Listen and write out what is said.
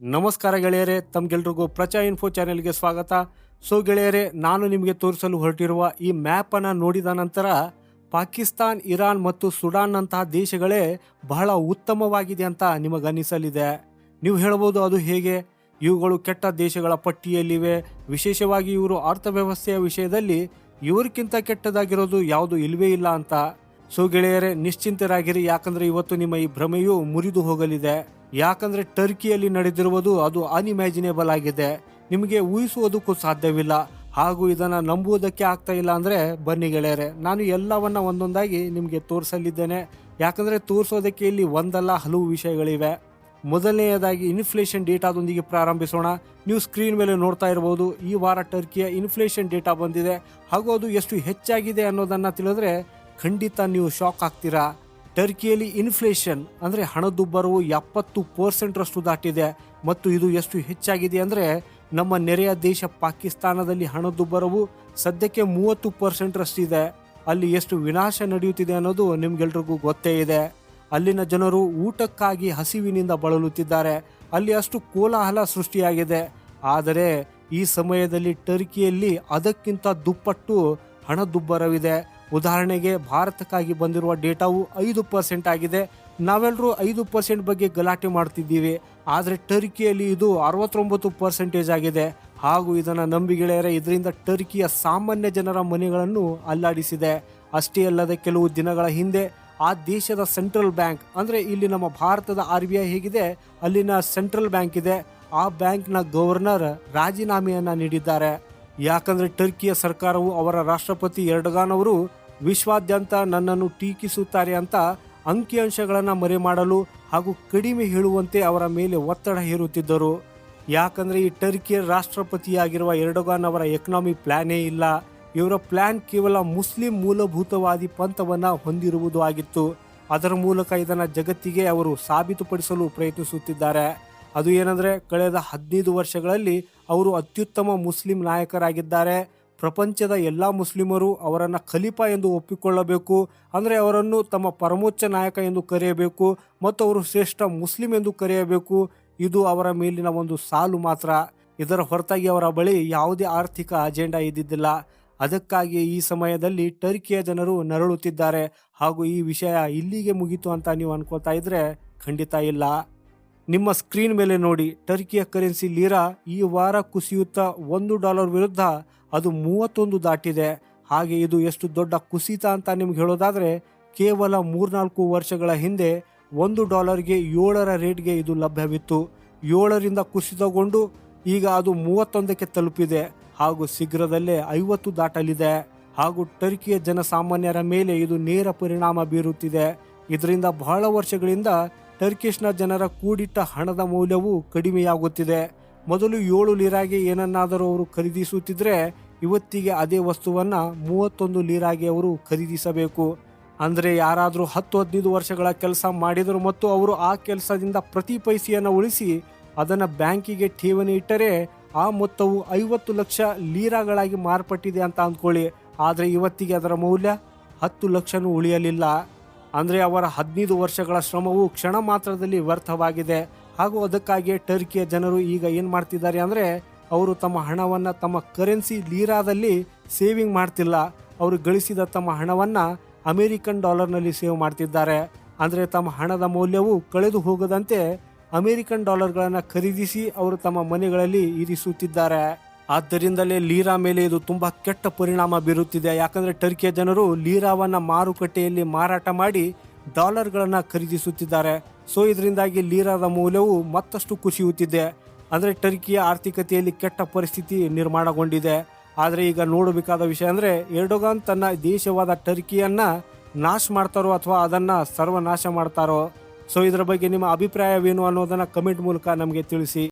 ನಮಸ್ಕಾರ ಗೆಳೆಯರೇ, ತಮ್ಗೆಲ್ರಿಗೂ ಪ್ರಚಾ ಇನ್ಫೋ ಚಾನೆಲ್ಗೆ ಸ್ವಾಗತ. ಸೊ ಗೆಳೆಯರೇ, ನಾನು ನಿಮಗೆ ತೋರಿಸಲು ಹೊರಟಿರುವ ಈ ಮ್ಯಾಪನ್ನು ನೋಡಿದ ನಂತರ ಪಾಕಿಸ್ತಾನ್, ಇರಾನ್ ಮತ್ತು ಸುಡಾನ್ನಂತಹ ದೇಶಗಳೇ ಬಹಳ ಉತ್ತಮವಾಗಿದೆ ಅಂತ ನಿಮಗನ್ನಿಸಲಿದೆ ನೀವು ಹೇಳ್ಬೋದು ಅದು ಹೇಗೆ? ಇವುಗಳು ಕೆಟ್ಟ ದೇಶಗಳ ಪಟ್ಟಿಯಲ್ಲಿವೆ. ವಿಶೇಷವಾಗಿ ಇವರು ಅರ್ಥವ್ಯವಸ್ಥೆಯ ವಿಷಯದಲ್ಲಿ ಇವರಿಗಿಂತ ಕೆಟ್ಟದಾಗಿರೋದು ಯಾವುದು ಇಲ್ಲವೇ ಇಲ್ಲ ಅಂತ. ಸೊ ಗೆಳೆಯರೇ, ನಿಶ್ಚಿಂತರಾಗಿರಿ, ಯಾಕಂದ್ರೆ ಇವತ್ತು ನಿಮ್ಮ ಈ ಭ್ರಮೆಯು ಮುರಿದು ಹೋಗಲಿದೆ. ಯಾಕಂದ್ರೆ ಟರ್ಕಿಯಲ್ಲಿ ನಡೆದಿರುವುದು ಅದು ಅನ್ಇಮ್ಯಾಜಿನೇಬಲ್ ಆಗಿದೆ. ನಿಮಗೆ ಊಹಿಸುವುದಕ್ಕೂ ಸಾಧ್ಯವಿಲ್ಲ. ಹಾಗೂ ಇದನ್ನ ನಂಬುವುದಕ್ಕೆ ಆಗ್ತಾ ಇಲ್ಲ ಅಂದ್ರೆ ಬನ್ನಿ ಗೆಳೆಯರೆ, ನಾನು ಎಲ್ಲವನ್ನ ಒಂದೊಂದಾಗಿ ನಿಮಗೆ ತೋರಿಸಲಿದ್ದೇನೆ. ಯಾಕಂದ್ರೆ ತೋರಿಸೋದಕ್ಕೆ ಇಲ್ಲಿ ಒಂದಲ್ಲ, ಹಲವು ವಿಷಯಗಳಿವೆ. ಮೊದಲನೆಯದಾಗಿ ಇನ್ಫ್ಲೇಷನ್ ಡೇಟಾದೊಂದಿಗೆ ಪ್ರಾರಂಭಿಸೋಣ. ನೀವು ಸ್ಕ್ರೀನ್ ಮೇಲೆ ನೋಡ್ತಾ ಇರಬಹುದು ಈ ವಾರ ಟರ್ಕಿಯ ಇನ್ಫ್ಲೇಷನ್ ಡೇಟಾ ಬಂದಿದೆ. ಹಾಗೂ ಅದು ಎಷ್ಟು ಹೆಚ್ಚಾಗಿದೆ ಅನ್ನೋದನ್ನ ತಿಳಿದ್ರೆ ಖಂಡಿತ ನೀವು ಶಾಕ್ ಆಗ್ತೀರಾ. ಟರ್ಕಿಯಲ್ಲಿ ಇನ್ಫ್ಲೇಷನ್ ಅಂದರೆ ಹಣದುಬ್ಬರವು ಎಪ್ಪತ್ತು ಪರ್ಸೆಂಟ್ರಷ್ಟು ದಾಟಿದೆ ಮತ್ತು ಇದು ಎಷ್ಟು ಹೆಚ್ಚಾಗಿದೆ ಅಂದರೆ ನಮ್ಮ ನೆರೆಯ ದೇಶ ಪಾಕಿಸ್ತಾನದಲ್ಲಿ ಹಣದುಬ್ಬರವು ಸದ್ಯಕ್ಕೆ ಮೂವತ್ತು ಪರ್ಸೆಂಟ್ರಷ್ಟಿದೆ ಅಲ್ಲಿ ಎಷ್ಟು ವಿನಾಶ ನಡೆಯುತ್ತಿದೆ ಅನ್ನೋದು ನಿಮ್ಗೆಲ್ರಿಗೂ ಗೊತ್ತೇ ಇದೆ. ಅಲ್ಲಿನ ಜನರು ಊಟಕ್ಕಾಗಿ ಹಸಿವಿನಿಂದ ಬಳಲುತ್ತಿದ್ದಾರೆ. ಅಲ್ಲಿ ಅಷ್ಟು ಕೋಲಾಹಲ ಸೃಷ್ಟಿಯಾಗಿದೆ. ಆದರೆ ಈ ಸಮಯದಲ್ಲಿ ಟರ್ಕಿಯಲ್ಲಿ ಅದಕ್ಕಿಂತ ದುಪ್ಪಟ್ಟು ಹಣದುಬ್ಬರವಿದೆ ಉದಾಹರಣೆಗೆ ಭಾರತಕ್ಕಾಗಿ ಬಂದಿರುವ ಡೇಟಾವು ಐದು ಪರ್ಸೆಂಟ್ ಆಗಿದೆ. ನಾವೆಲ್ಲರೂ ಐದು ಪರ್ಸೆಂಟ್ ಬಗ್ಗೆ ಗಲಾಟೆ ಮಾಡ್ತಿದ್ದೀವಿ. ಆದರೆ ಟರ್ಕಿಯಲ್ಲಿ ಇದು ಅರವತ್ತೊಂಬತ್ತು ಪರ್ಸೆಂಟೇಜ್ ಆಗಿದೆ. ಹಾಗೂ ಇದನ್ನು ನಂಬಿ ಗೆಳೆಯರೆ, ಇದರಿಂದ ಟರ್ಕಿಯ ಸಾಮಾನ್ಯ ಜನರ ಮನೆಗಳನ್ನು ಅಲ್ಲಾಡಿಸಿದೆ. ಅಷ್ಟೇ ಅಲ್ಲದೆ ಕೆಲವು ದಿನಗಳ ಹಿಂದೆ ಆ ದೇಶದ ಸೆಂಟ್ರಲ್ ಬ್ಯಾಂಕ್, ಅಂದರೆ ಇಲ್ಲಿ ನಮ್ಮ ಭಾರತದ ಆರ್ ಬಿ ಐ ಹೇಗಿದೆ, ಅಲ್ಲಿನ ಸೆಂಟ್ರಲ್ ಬ್ಯಾಂಕ್ ಇದೆ. ಆ ಬ್ಯಾಂಕ್ನ ಗವರ್ನರ್ ರಾಜೀನಾಮೆಯನ್ನು ನೀಡಿದ್ದಾರೆ. ಯಾಕಂದರೆ ಟರ್ಕಿಯ ಸರ್ಕಾರವು ಅವರ ರಾಷ್ಟ್ರಪತಿ ಎರ್ಡಗಾನ್ ಅವರು ವಿಶ್ವಾದ್ಯಂತ ನನ್ನನ್ನು ಟೀಕಿಸುತ್ತಾರೆ ಅಂತ ಅಂಕಿಅಂಶಗಳನ್ನು ಮರೆಮಾಡಲು ಹಾಗೂ ಕಡಿಮೆ ಹೇಳುವಂತೆ ಅವರ ಮೇಲೆ ಒತ್ತಡ ಹೇರುತ್ತಿದ್ದರು. ಯಾಕಂದರೆ ಈ ಟರ್ಕಿಯ ರಾಷ್ಟ್ರಪತಿಯಾಗಿರುವ ಎರಡೋಗಾನ್ ಅವರ ಎಕನಾಮಿ ಪ್ಲ್ಯಾನೇ ಇಲ್ಲ. ಇವರ ಪ್ಲಾನ್ ಕೇವಲ ಮುಸ್ಲಿಂ ಮೂಲಭೂತವಾದಿ ಪಂಥವನ್ನು ಹೊಂದಿರುವುದು ಆಗಿತ್ತು. ಅದರ ಮೂಲಕ ಇದನ್ನು ಜಗತ್ತಿಗೆ ಅವರು ಸಾಬೀತುಪಡಿಸಲು ಪ್ರಯತ್ನಿಸುತ್ತಿದ್ದಾರೆ. ಅದು ಏನಂದರೆ, ಕಳೆದ ಹದಿನೈದು ವರ್ಷಗಳಲ್ಲಿ ಅವರು ಅತ್ಯುತ್ತಮ ಮುಸ್ಲಿಂ ನಾಯಕರಾಗಿದ್ದಾರೆ. ಪ್ರಪಂಚದ ಎಲ್ಲ ಮುಸ್ಲಿಮರು ಅವರನ್ನು ಖಲೀಫಾ ಎಂದು ಒಪ್ಪಿಕೊಳ್ಳಬೇಕು. ಅಂದರೆ ಅವರನ್ನು ತಮ್ಮ ಪರಮೋಚ್ಚ ನಾಯಕ ಎಂದು ಕರೆಯಬೇಕು ಮತ್ತು ಅವರು ಶ್ರೇಷ್ಠ ಮುಸ್ಲಿಂ ಎಂದು ಕರೆಯಬೇಕು. ಇದು ಅವರ ಮೇಲಿನ ಒಂದು ಸಾಲು ಮಾತ್ರ. ಇದರ ಹೊರತಾಗಿ ಅವರ ಬಳಿ ಯಾವುದೇ ಆರ್ಥಿಕ ಅಜೆಂಡಾ ಇದ್ದಿದ್ದಿಲ್ಲ. ಅದಕ್ಕಾಗಿ ಈ ಸಮಯದಲ್ಲಿ ಟರ್ಕಿಯ ಜನರು ನರಳುತ್ತಿದ್ದಾರೆ. ಹಾಗೂ ಈ ವಿಷಯ ಇಲ್ಲಿಗೆ ಮುಗೀತು ಅಂತ ನೀವು ಅನ್ಕೋತಾ ಇದ್ರೆ ಖಂಡಿತ ಇಲ್ಲ. ನಿಮ್ಮ ಸ್ಕ್ರೀನ್ ಮೇಲೆ ನೋಡಿ, ಟರ್ಕಿಯ ಕರೆನ್ಸಿ ಲೀರಾ ಈ ವಾರ ಕುಸಿಯುತ್ತಾ ಒಂದು ಡಾಲರ್ ವಿರುದ್ಧ ಅದು ಮೂವತ್ತೊಂದು ದಾಟಿದೆ. ಹಾಗೆ ಇದು ಎಷ್ಟು ದೊಡ್ಡ ಕುಸಿತ ಅಂತ ನಿಮ್ಗೆ ಹೇಳೋದಾದರೆ, ಕೇವಲ ಮೂರ್ನಾಲ್ಕು ವರ್ಷಗಳ ಹಿಂದೆ ಒಂದು ಡಾಲರ್ಗೆ ಏಳರ ರೇಟ್ಗೆ ಇದು ಲಭ್ಯವಿತ್ತು. ಏಳರಿಂದ ಕುಸಿತಗೊಂಡು ಈಗ ಅದು ಮೂವತ್ತೊಂದಕ್ಕೆ ತಲುಪಿದೆ. ಹಾಗೂ ಶೀಘ್ರದಲ್ಲೇ ಐವತ್ತು ದಾಟಲಿದೆ. ಹಾಗೂ ಟರ್ಕಿಯ ಜನಸಾಮಾನ್ಯರ ಮೇಲೆ ಇದು ನೇರ ಪರಿಣಾಮ ಬೀರುತ್ತಿದೆ. ಇದರಿಂದ ಬಹಳ ವರ್ಷಗಳಿಂದ ಟರ್ಕಿಶ್ನ ಜನರ ಕೂಡಿಟ್ಟ ಹಣದ ಮೌಲ್ಯವು ಕಡಿಮೆಯಾಗುತ್ತಿದೆ. ಮೊದಲು ಏಳು ಲೀರಾಗೆ ಏನನ್ನಾದರೂ ಅವರು ಖರೀದಿಸುತ್ತಿದ್ದರೆ ಇವತ್ತಿಗೆ ಅದೇ ವಸ್ತುವನ್ನು ಮೂವತ್ತೊಂದು ಲೀರಾಗೆ ಅವರು ಖರೀದಿಸಬೇಕು. ಅಂದರೆ ಯಾರಾದರೂ ಹತ್ತು ಹದಿನೈದು ವರ್ಷಗಳ ಕೆಲಸ ಮಾಡಿದರು ಮತ್ತು ಅವರು ಆ ಕೆಲಸದಿಂದ ಪ್ರತಿ ಪೈಸೆಯನ್ನು ಉಳಿಸಿ ಅದನ್ನು ಬ್ಯಾಂಕಿಗೆ ಠೇವಣಿ ಇಟ್ಟರೆ ಆ ಮೊತ್ತವು ಐವತ್ತು ಲಕ್ಷ ಲೀರಾಗಳಾಗಿ ಮಾರ್ಪಟ್ಟಿದೆ ಅಂತ ಅಂದ್ಕೊಳ್ಳಿ. ಆದರೆ ಇವತ್ತಿಗೆ ಅದರ ಮೌಲ್ಯ ಹತ್ತು ಲಕ್ಷನೂ ಉಳಿಯಲಿಲ್ಲ. ಅಂದರೆ ಅವರ ಹದಿನೈದು ವರ್ಷಗಳ ಶ್ರಮವು ಕ್ಷಣ ಮಾತ್ರದಲ್ಲಿ ವ್ಯರ್ಥವಾಗಿದೆ. ಹಾಗೂ ಅದಕ್ಕಾಗಿ ಟರ್ಕಿಯ ಜನರು ಈಗ ಏನು ಮಾಡ್ತಿದ್ದಾರೆ ಅಂದರೆ ಅವರು ತಮ್ಮ ಹಣವನ್ನು ತಮ್ಮ ಕರೆನ್ಸಿ ಲೀರಾದಲ್ಲಿ ಸೇವಿಂಗ್ ಮಾಡ್ತಿಲ್ಲ. ಅವರು ಗಳಿಸಿದ ತಮ್ಮ ಹಣವನ್ನು ಅಮೆರಿಕನ್ ಡಾಲರ್ನಲ್ಲಿ ಸೇವ್ ಮಾಡ್ತಿದ್ದಾರೆ. ಅಂದರೆ ತಮ್ಮ ಹಣದ ಮೌಲ್ಯವು ಕಳೆದು ಹೋಗದಂತೆ ಅಮೆರಿಕನ್ ಡಾಲರ್ಗಳನ್ನು ಖರೀದಿಸಿ ಅವರು ತಮ್ಮ ಮನೆಗಳಲ್ಲಿ ಇರಿಸುತ್ತಿದ್ದಾರೆ. ಆದ್ದರಿಂದಲೇ ಲೀರಾ ಮೇಲೆ ಇದು ತುಂಬಾ ಕೆಟ್ಟ ಪರಿಣಾಮ ಬೀರುತ್ತಿದೆ. ಯಾಕಂದ್ರೆ ಟರ್ಕಿಯ ಜನರು ಲೀರಾವನ್ನ ಮಾರುಕಟ್ಟೆಯಲ್ಲಿ ಮಾರಾಟ ಮಾಡಿ ಡಾಲರ್ಗಳನ್ನು ಖರೀದಿಸುತ್ತಿದ್ದಾರೆ. ಸೊ ಇದರಿಂದಾಗಿ ಲೀರಾದ ಮೌಲ್ಯವು ಮತ್ತಷ್ಟು ಕುಸಿಯುತ್ತಿದೆ. ಅಂದರೆ ಟರ್ಕಿಯ ಆರ್ಥಿಕತೆಯಲ್ಲಿ ಕೆಟ್ಟ ಪರಿಸ್ಥಿತಿ ನಿರ್ಮಾಣಗೊಂಡಿದೆ. ಆದರೆ ಈಗ ನೋಡಬೇಕಾದ ವಿಷಯ ಅಂದರೆ ಎರ್ಡೋಗಾನ್ ತನ್ನ ದೇಶವಾದ ಟರ್ಕಿಯನ್ನು ನಾಶ ಮಾಡ್ತಾರೋ ಅಥವಾ ಅದನ್ನು ಸರ್ವನಾಶ ಮಾಡ್ತಾರೋ. ಸೊ ಇದರ ಬಗ್ಗೆ ನಿಮ್ಮ ಅಭಿಪ್ರಾಯವೇನು ಅನ್ನೋದನ್ನು ಕಮೆಂಟ್ ಮೂಲಕ ನಮಗೆ ತಿಳಿಸಿ.